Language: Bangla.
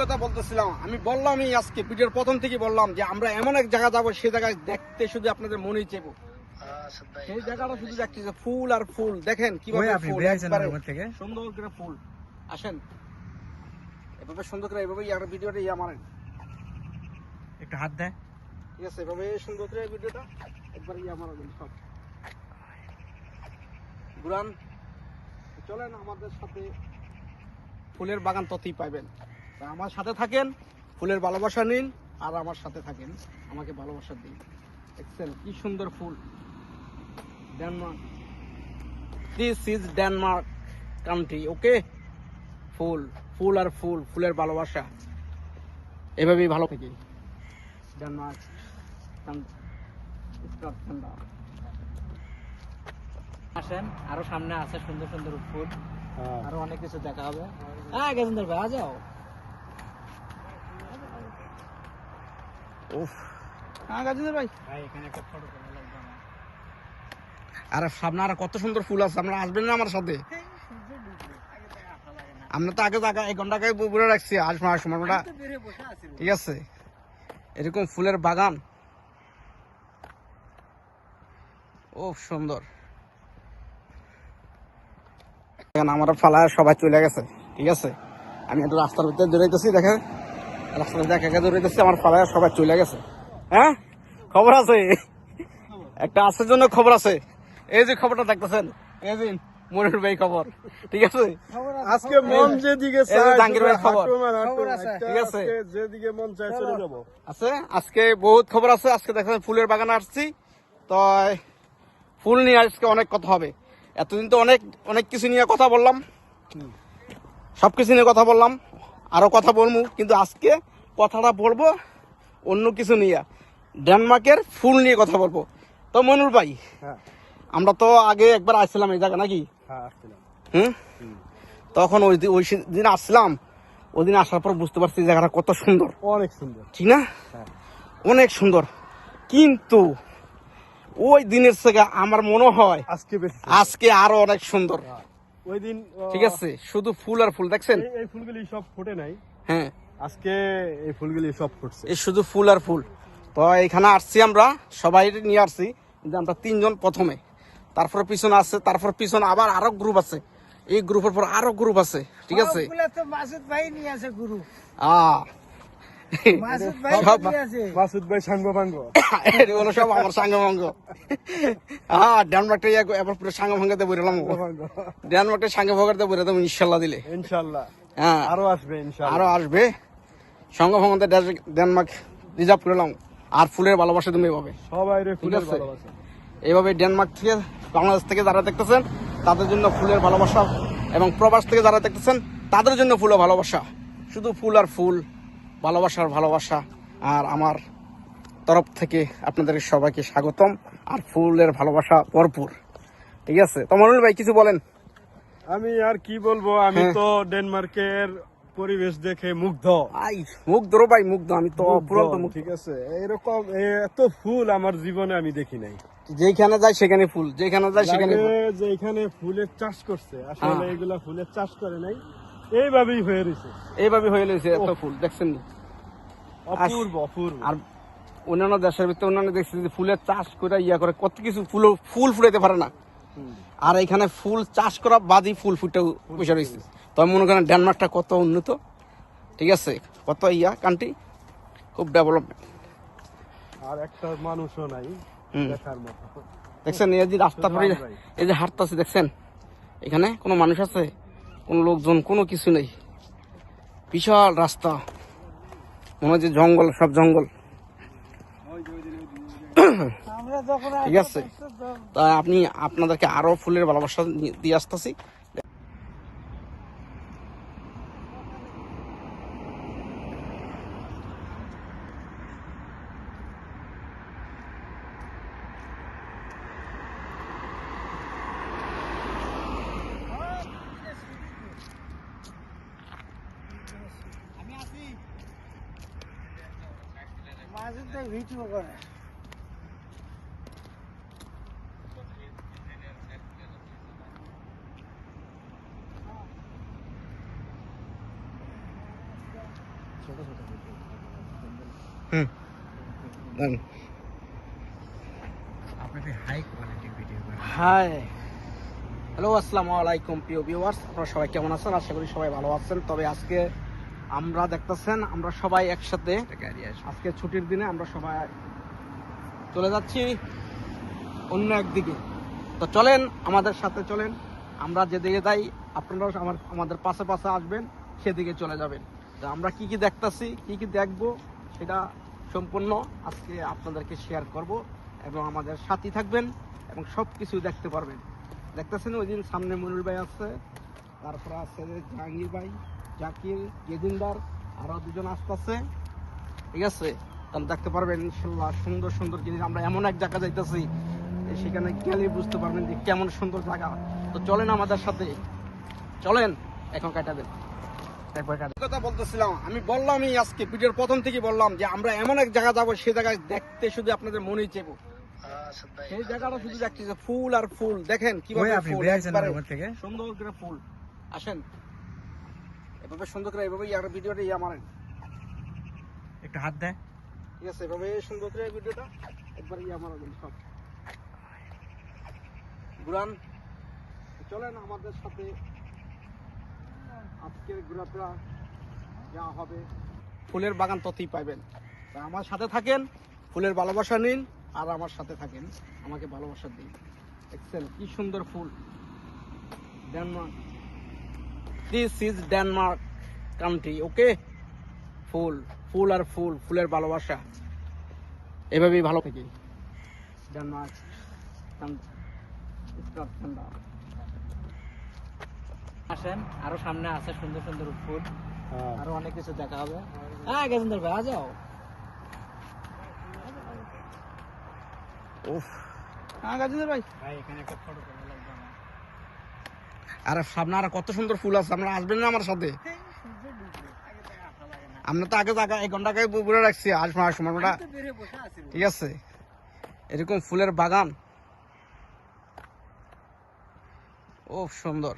কথা বলতেছিলাম আমি বললামই আজকে ভিডিওর প্রথম থেকে বললাম যে আমরা এমন এক জায়গা যাব সেই জায়গায় দেখতে শুধু আপনাদের মনেই চেপো। সেই জায়গাটা শুধু দেখতেছে ফুল আর ফুল। দেখেন কীভাবে ফুল? সুন্দর করে ফুল। আসেন। এভাবে সুন্দর করে এভাবে ইয়ার ভিডিওটা ইয়া মারেন। একটু হাত দেয় ঠিক আছে এভাবে সুন্দর করে ভিডিওটা একবার ইয়া মারাবেন সব। ঘুরান। চলেন আমাদের সাথে ফুলের বাগান ততই পাইবেন। আমার সাথে থাকেন ফুলের ভালোবাসা নিন আর আমার সাথে থাকেন আমাকে ভালোবাসা দিন। দেখছেন কি সুন্দর ফুল। Denmark this is Denmark country okay ফুল ফুল আর ফুল ফুলের ভালোবাসা। এভাবেই ভালো থাকি। ডেনমার্ক আসেন আরও সামনে আছে সুন্দর সুন্দর ফুল। হ্যাঁ। আরও অনেক কিছু দেখা হবে। হ্যাঁ গেছেন ভাই যাও। উফ। হ্যাঁ গাজিদের ভাই। ভাই এখানে একটা ফটো তোলা লাগবে আমার। আর সামনে আর কত সুন্দর ফুল আছে আপনারা আসবেন না আমার সাথে? আমরা তো আগে জায়গা এক ঘণ্টা আগে বলে রাখছি আসব আসব আমরা ঠিক আছে। এরকম ফুলের বাগান। ও সুন্দর। এখন আমার ফালায় সবাই চলে গেছে ঠিক আছে? আমি একটু রাস্তার ভিতরে দৌড়াইতেছি দেখে একা একা দৌড়াইতেছি আমার সবাই চলে গেছে। হ্যাঁ? খবর আছে? একটা আসার জন্য খবর আছে। এই যে খবরটা দেখতেছেন এই যে মনির ভাই খবর ঠিক আছে? আজকে মন যেদিকে জাহাঙ্গীর ভাই খবর। ঠিক আছে। আজকে যেদিকে মন চলে যাব। আছে? আজকে বহুত খবর আছে। আজকে দেখেন ফুলের বাগানে আসছি। তো ফুল নিয়ে আজকে অনেক কথা হবে। এতদিন তো অনেক অনেক কিছু নিয়ে কথা বললাম। সব কিছু নিয়ে কথা বললাম। আরও কথা বলব কিন্তু আজকে কথাটা বলব অন্য কিছু নিয়ে। ডেনমার্কের ফুল নিয়ে কথা বলব। তো মনুর ভাই হ্যাঁ। আমরা তো আগে একবার আসছিলাম এই জায়গা নাকি? হ্যাঁ হুম? তখন ওই ওই দিন আসলাম ওই দিন আসার পর বুঝতে পারছি জায়গাটা কত সুন্দর। অনেক সুন্দর। ঠিক না? হ্যাঁ। অনেক সুন্দর। কিন্তু ওই দিনের থেকে আমার মনে হয় আজকে আজকে আরও অনেক সুন্দর। ওই দিন ঠিক আছে শুধু ফুল আর ফুল দেখছেন? এই- ফুলগুলি সব ফুটে নাই। হ্যাঁ। আজকে এই ফুলগুলি সব ফুটছে। এই শুধু ফুল আর ফুল। তো এখানে আসছি আমরা সবাই নিয়ে আসছি। কিন্তু আমরা তিনজন প্রথমে। তারপরে পিছনে আছে তারপর পিছনে আবার আরও গ্রুপ আছে। এই গ্রুপের পর আরও গ্রুপ আছে ঠিক আছে? মাসুদ ভাই নিয়ে আছে গুরু আহ মাসুদ ভাই সব- নিয়ে আছে? মাসুদ ভাই সাঙ্গ ভাঙ্গ। এগুলো সব আমার সাঙ্গভঙ্গ হ্যাঁ ডেনমার্কটা এবার পুরো ডেনমার্কটা ইনশাল্লাহ দিলে। ইনশাল্লাহ। হ্যাঁ। আরও আসবে ইনশাল্লাহ। আরও আসবে। ডেনমার্ক রিজার্ভ করলাম আর ফুলের ভালোবাসা তুমি পাবে সবাই আছে। এইভাবে ডেনমার্ক থেকে বাংলাদেশ থেকে যারা দেখতেছেন তাদের জন্য ফুলের ভালোবাসা এবং প্রবাস থেকে যারা দেখতেছেন তাদের জন্য ফুলের ভালোবাসা। শুধু ফুল আর ফুল। ভালোবাসার ভালোবাসা আর আমার তরফ থেকে আপনাদের সবাইকে স্বাগতম আর ফুলের ভালোবাসা ভরপুর। ঠিক আছে? তো মনুল ভাই কিছু বলেন? আমি আর কি বলব? আমি হ্যাঁ। তো ডেনমার্কের পরিবেশ দেখে মুগ্ধ। আই মুখ ধরো ভাই মুগ্ধ। আমি তো ঠিক আছে? এরকম এত ফুল আমার জীবনে আমি দেখি নাই। যেখানে যাই সেখানে ফুল যেখানে যাই সেখানে লাগে ফুল। যে এখানে ফুলের চাষ করছে। আসলে হ্যাঁ। এগুলা ফুলের চাষ করে নাই। এইভাবেই হয়ে রয়েছে। এইভাবে হয়ে রয়েছে এত ফুল দেখছেন? অপূর্ব অপূর্ব। আর অন্যান্য দেশের ভিতরে অন্যান্য দেখছি যে ফুলের চাষ করে ইয়া করে কত কিছু ফুল ফুল ফুটাইতে পারে না। আর এখানে ফুল চাষ করা বাদই ফুল ফুটে বসে রয়েছে। তবে মনে করেন ডেনমার্কটা কত উন্নত। ঠিক আছে? কত ইয়া কান্ট্রি খুব ডেভেলপমেন্ট আর একটা মানুষও নাই দেখার মতো। দেখছেন এই যে রাস্তা পরে এই যে হাঁটতেছে দেখছেন? এখানে কোনো মানুষ আছে? কোনো লোকজন কোনো কিছু নেই। বিশাল রাস্তা। মনে হয় যে জঙ্গল সব জঙ্গল। ঠিক আছে। তা আপনি আপনাদেরকে আরও ফুলের ভালোবাসা দিয়ে আসতেছি। ভাই ভিডিও করে হাই হ্যালো আসসালামু আলাইকুম প্রিয় ভিউয়ার্স আপনারা সবাই কেমন আছেন? আশা করি সবাই ভালো আছেন। তবে আজকে আমরা দেখতেছেন আমরা সবাই একসাথে। আজকে ছুটির দিনে আমরা সবাই চলে যাচ্ছি অন্য একদিকে। তো চলেন আমাদের সাথে চলেন। আমরা যেদিকে যাই আপনারাও আমার আমাদের পাশে পাশে আসবেন সেদিকে চলে যাবেন। তো আমরা কি কি দেখতাছি কি কি দেখব সেটা সম্পূর্ণ আজকে আপনাদেরকে শেয়ার করব এবং আমাদের সাথী থাকবেন এবং সব কিছু দেখতে পারবেন। দেখতেছেন ওই দিন সামনে মনুর ভাই আছে তারপর আছে জাহাঙ্গীর ভাই। জাকির গেদিনদার আরও দুজন আসতেছে। ঠিক আছে? তাহলে দেখতে পারবেন ইনশাল্লাহ সুন্দর সুন্দর জিনিস। আমরা এমন এক জায়গা যাইতেছি সেখানে গেলে বুঝতে পারবেন যে কেমন সুন্দর জায়গা। তো চলেন আমাদের সাথে। চলেন এখন কাটা দেন। তারপর কাটা- কথা বলতেছিলাম আমি বললামই আজকে ভিডিওর প্রথম থেকে বললাম যে আমরা এমন এক জায়গা যাব সেই জায়গায় দেখতে শুধু আপনাদের মনেই চেবো সেই জায়গাটা শুধু দেখতেছে ফুল আর ফুল। দেখেন কীভাবে ফুল সুন্দর করে ফুল। আসেন। এভাবে সুন্দর করে এভাবে ইয়ার ভিডিওটা ইয়া মারেন। একটু হাত দেয়। ঠিক আছে এভাবে সুন্দর করে ভিডিওটা একবার ইয়া মারাবেন সব। ঘুরান চলেন আমাদের সাথে। আজকের ঘোরাফেরা যা হবে ফুলের বাগান ততই পাইবেন। আমার সাথে থাকেন ফুলের ভালোবাসা নিন আর আমার সাথে থাকেন আমাকে ভালোবাসা দিন। দেখছেন কি সুন্দর ফুল। Denmark this is Denmark country okay ফুল ফুল আর ফুল ফুলের ভালোবাসা। এভাবেই ভালো থেকে। ডেনমার্ক আসেন আরও সামনে আছে সুন্দর সুন্দর ফুল। হ্যাঁ। আরও অনেক কিছু দেখা হবে। হ্যাঁ ভাই যাও উফ। হ্যাঁ গাজীদের ভাই। ভাই এখানে একটা ফটো আর আর কত সুন্দর ফুল আছে, আপনারা আসবেন না আমার সাথে? আমরা তো আগে এক ঘণ্টা আগে রাখছি আসব আসব আমরা ঠিক আছে। এরকম ফুলের বাগান। ও সুন্দর।